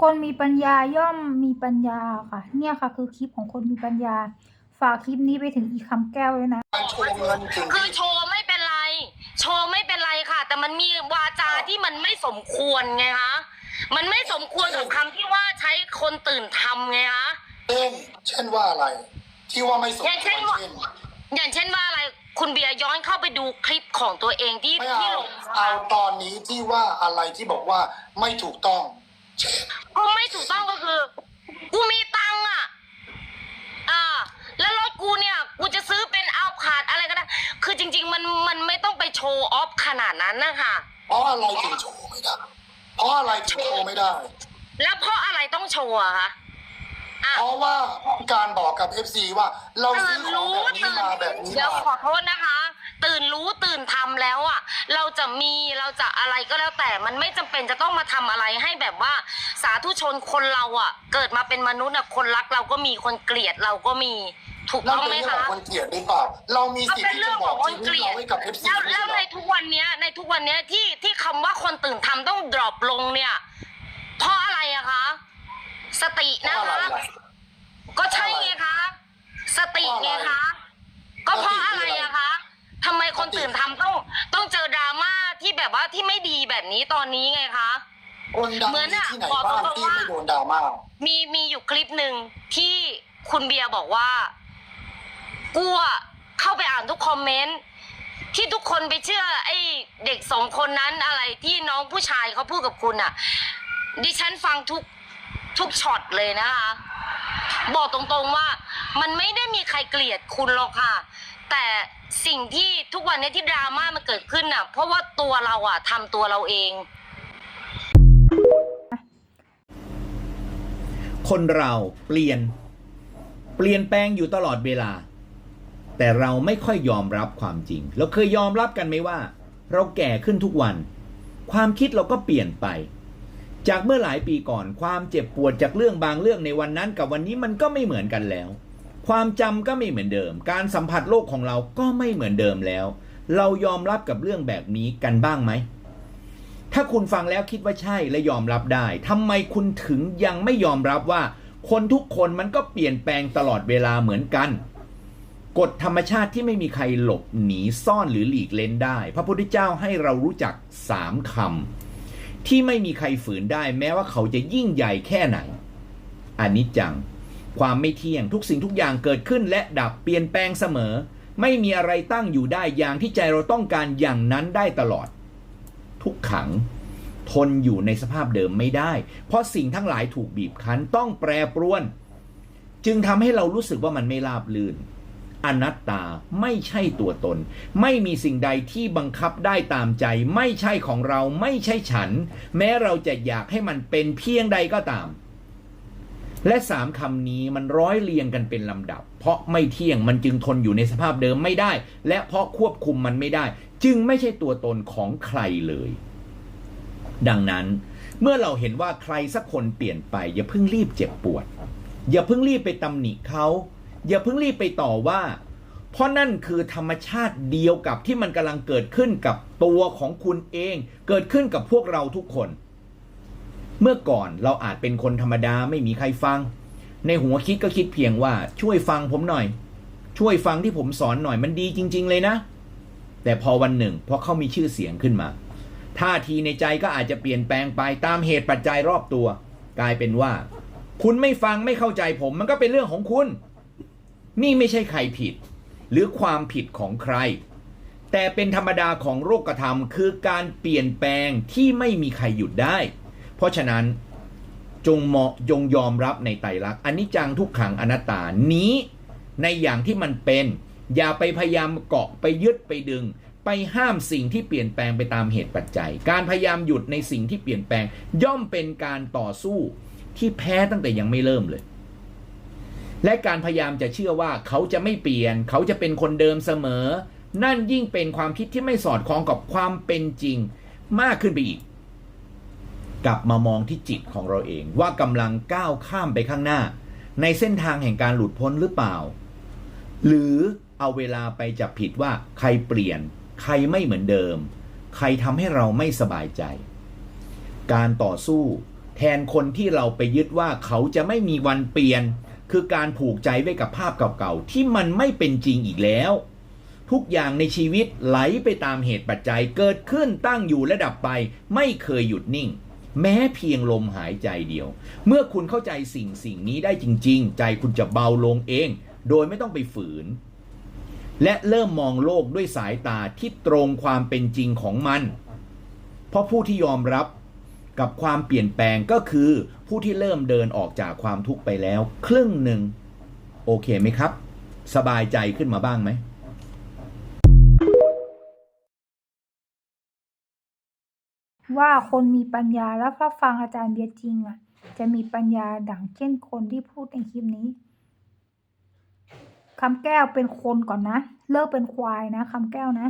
คนมีปัญญาย่อมมีปัญญาค่ะ เนี่ยค่ะคือคลิปของคนมีปัญญา ฝากคลิปนี้ไปถึงอีคำแก้วด้วยนะการโชว์เงินถึงคือโชว์ไม่เป็นไร โชว์ไม่เป็นไรค่ะ แต่มันมีวาจาที่มันไม่สมควรไงคะมันไม่สมควรกับคำที่ว่าใช้คนตื่นทำไงคะเช่นเช่นว่าอะไร ที่ว่าไม่สมอย่างควเช่รนว่าเช่นอย่างเช่นว่าอะไรคุณเบียร์ย้อนเข้าไปดูคลิปของตัวเองที่ไม่ที่เอาลงนะเอาคะตอนนี้ที่ว่าอะไรที่บอกว่าไม่ถูกต้องเช่น ก็ไม่ถูกต้องก็คือ กูมีตังค์อะ อ่า แล้วรถกูเนี่ย กูจะซื้อเป็นเอาขาดอะไรก็ได้ คือจริง ๆ มันมันไม่ต้องไปโชว์ออฟขนาดนั้นนะคะเพราะอะไรถึงโชว์ไม่ได้ เพราะอะไรถึงโชว์ไม่ได้ แล้วเพราะอะไรต้องโชว์อะคะอะเพราะว่าการบอกกับ FC ว่า เราซื้ตื่อนของรู้แบบนี้ตื่นมาแบบนี้เดี๋ยวมาขอโทษนะคะ ตื่นรู้ตื่นทำแล้วอะ เราจะมีเราจะอะไรก็แล้วแต่มันไม่จำเป็นจะต้องมาทำอะไรให้แบบว่าสาธุชนคนเราอะ เกิดมาเป็นมนุษย์อะคนรักเราก็มีคนเกลียดเราก็มีถูกนั่นต้องเป็นไหมเรื่องขคะองคนเกลียดหรือเปล่าเรามีก็สิทเป็นธิ์ที่เรื่อจะงบขออกงคนชีเกวิตลียดเราให้กับ FC แล้วไม่แล้วใช่เหรในอทุกวันเนี้ย ในทุกวันเนี้ยที่ที่คำว่าคนตื่นทำต้องดรอปลงเนี่ย เพราะอะไรอะคะ สติเพนะราะอะไรคะล่ะก็ใช่ไงคะ สติไงคะ ก็เพราะอะไรอะคะทำ ไมคนตื่นทำต้องต้องเจอดราม่าที่แบบว่าที่ไม่ดีแบบนี้ตอนนี้ไงคะ คนดังเหมือนมีอะที่ไหนขอบ้างตรงๆที่ว่าไม่โดนดราม่ามีมีอยู่คลิปหนึ่งที่คุณเบียร์บอกว่ากูอะเข้าไปอ่านทุกคอมเมนต์ที่ทุกคนไปเชื่อ ไอ้เด็กสองคนนั้นอะไรที่น้องผู้ชายเขาพูดกับคุณอะดิฉันฟังทุกทุกช็อตเลยนะคะ บอกตรงๆว่า มันไม่ได้มีใครเกลียดคุณหรอกค่ะ แต่ สิ่งที่ทุกวันนี้ที่ดราม่ามันเกิดขึ้นน่ะ เพราะว่าตัวเราอะทำตัวเราเอง คนเราเปลี่ยน เปลี่ยนแปลงอยู่ตลอดเวลา แต่เราไม่ค่อยยอมรับความจริง เราเคยยอมรับกันไหมว่า เราแก่ขึ้นทุกวัน ความคิดเราก็เปลี่ยนไป จากเมื่อหลายปีก่อน ความเจ็บปวดจากเรื่องบางเรื่องในวันนั้นกับวันนี้มันก็ไม่เหมือนกันแล้ว ความจำก็ไม่เหมือนเดิม การสัมผัสโลกของเราก็ไม่เหมือนเดิมแล้ว เรายอมรับกับเรื่องแบบนี้กันบ้างไหม ถ้าคุณฟังแล้วคิดว่าใช่และยอมรับได้ทำไมคุณถึงยังไม่ยอมรับว่า คนทุกคนมันก็เปลี่ยนแปลงตลอดเวลาเหมือนกันกฎธรรมชาติที่ไม่มีใครหลบหนีซ่อนหรือหลีกเล้นได้ พระพุทธเจ้าให้เรารู้จักสามคำที่ไม่มีใครฝืนได้ แม้ว่าเขาจะยิ่งใหญ่แค่ไหนอนิจจัง ความไม่เที่ยงทุกสิ่งทุกอย่างเกิดขึ้นและดับเปลี่ยนแปลงเสมอ ไม่มีอะไรตั้งอยู่ได้อย่างที่ใจเราต้องการอย่างนั้นได้ตลอด ทุกขังทนอยู่ในสภาพเดิมไม่ได้ เพราะสิ่งทั้งหลายถูกบีบคั้นต้องแปรปรวน จึงทำให้เรารู้สึกว่ามันไม่ราบลื่น อนัตตาไม่ใช่ตัวตน ไม่มีสิ่งใดที่บังคับได้ตามใจ ไม่ใช่ของเราไม่ใช่ฉัน แม้เราจะอยากให้มันเป็นเพียงใดก็ตาม และสามคำนี้มันร้อยเรียงกันเป็นลำดับ เพราะไม่เที่ยงมันจึงทนอยู่ในสภาพเดิมไม่ได้ และเพราะควบคุมมันไม่ได้ จึงไม่ใช่ตัวตนของใครเลย ดังนั้น เมื่อเราเห็นว่าใครสักคนเปลี่ยนไป อย่าเพิ่งรีบเจ็บปวด อย่าเพิ่งรีบไปตำหนิเขาอย่าเพิ่งรีบไปต่อว่า เพราะนั่นคือธรรมชาติเดียวกับที่มันกำลังเกิดขึ้นกับตัวของคุณเอง เกิดขึ้นกับพวกเราทุกคน เมื่อก่อนเราอาจเป็นคนธรรมดาไม่มีใครฟัง ในหัวคิดก็คิดเพียงว่าช่วยฟังผมหน่อย ช่วยฟังที่ผมสอนหน่อยมันดีจริง ๆ เลยนะ แต่พอวันหนึ่งพอเขามีชื่อเสียงขึ้นมาท่าทีในใจก็อาจจะเปลี่ยนแปลงไปตามเหตุปัจจัยรอบตัว กลายเป็นว่า คุณไม่ฟังไม่เข้าใจผม มันก็เป็นเรื่องของคุณ นี่ไม่ใช่ใครผิด หรือความผิดของใคร แต่เป็นธรรมดาของโลกธรรมคือการเปลี่ยนแปลงที่ไม่มีใครหยุดได้ เพราะฉะนั้นจงเหมาะจงยอมรับในไตรลักษณ์อันิจจังทุกขังอนัตตานี้ในอย่างที่มันเป็น อย่าไปพยายามเกาะไปยึดไปดึง ไปห้ามสิ่งที่เปลี่ยนแปลงไปตามเหตุปัจจัย การพยายามหยุดในสิ่งที่เปลี่ยนแปลง ย่อมเป็นการต่อสู้ที่แพ้ตั้งแต่ยังไม่เริ่มเลย และการพยายามจะเชื่อว่าเขาจะไม่เปลี่ยน เขาจะเป็นคนเดิมเสมอ นั่นยิ่งเป็นความคิดที่ไม่สอดคล้องกับความเป็นจริงมากขึ้นไปอีก กลับมามองที่จิตของเราเองว่ากำลังก้าวข้ามไปข้างหน้า ในเส้นทางแห่งการหลุดพ้นหรือเปล่า หรือเอาเวลาไปจับผิดว่าใครเปลี่ยน ใครไม่เหมือนเดิม ใครทำให้เราไม่สบายใจ การต่อสู้ แทนคนที่เราไปยึดว่าเขาจะไม่มีวันเปลี่ยน คือการผูกใจไว้กับภาพเก่าๆที่มันไม่เป็นจริงอีกแล้ว ทุกอย่างในชีวิตไหลไปตามเหตุปัจจัยเกิดขึ้นตั้งอยู่และดับไป ไม่เคยหยุดนิ่ง แม้เพียงลมหายใจเดียว เมื่อคุณเข้าใจสิ่งสิ่งนี้ได้จริง ๆ ใจคุณจะเบาลงเอง โดยไม่ต้องไปฝืน และเริ่มมองโลกด้วยสายตาที่ตรงความเป็นจริงของมัน เพราะผู้ที่ยอมรับกับความเปลี่ยนแปลงก็คือผู้ที่เริ่มเดินออกจากความทุกข์ไปแล้ว ครึ่งหนึ่ง โอเคไหมครับ สบายใจขึ้นมาบ้างไหม ว่าคนมีปัญญาแล้วถ้าฟังอาจารย์เบียร์จริงอะ จะมีปัญญาดังเช่นคนที่พูดในคลิปนี้คำแก้วเป็นคนก่อนนะ เลิกเป็นควายนะคำแก้วนะ